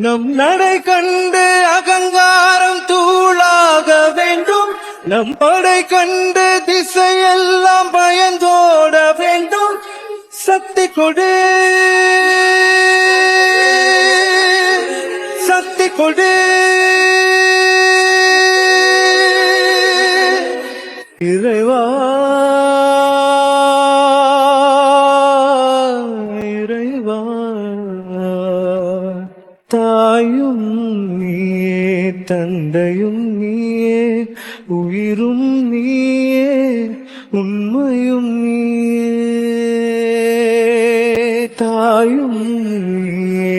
நம் நடை கண்டு அகங்காரம் தூளாக வேண்டும். நம் படை கண்டு திசையெல்லாம் பயந்தோட வேண்டும். சக்தி கொடு. சக்தி கொடு. இறைவா இறைவா. தாயும் நீயே தந்தையும் நீயே உயிரும் நீயே உண்மையும் நீயே தாயும் நீயே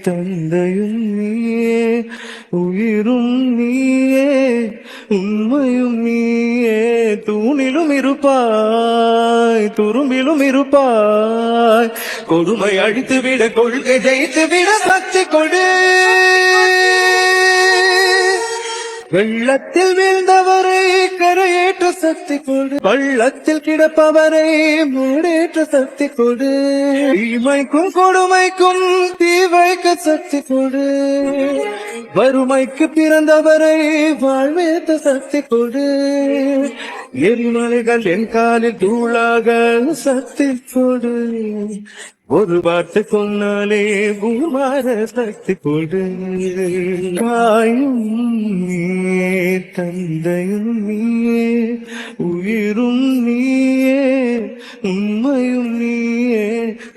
தந்தையும் நீயே உயிரும் நீயே உண்மையும் நீயே தூணிலும் இருப்பாய் துரும்பிலும் இருப்பாய். கொடுமை அழித்து விட கொள்கை ஜெயித்து விட சக்தி கொடு. வெள்ளத்தில் வீழ்ந்தவரை கரையேற்ற சக்தி கொடு. பள்ளத்தில் கிடப்பவரை மூடேற்ற சக்தி கொடு. இமைக்கும் கொடுமைக்கும் தீ வைக்க சக்தி கொடு. வறுமைக்கு பிறந்தவரை வாழ்வேற்ற சக்தி கொடு. எரிமலைகள் என் காலில் தூளாக சக்தி கொடு ஒரு வார்த்தை சொன்னாலே பூமார சக்தி கொடு தாயும் நீ தந்தையும் நீயே உயிரும் நீயே உண்மையும் நீயே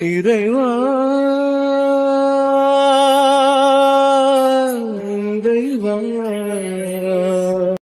இறைவா. இறைவா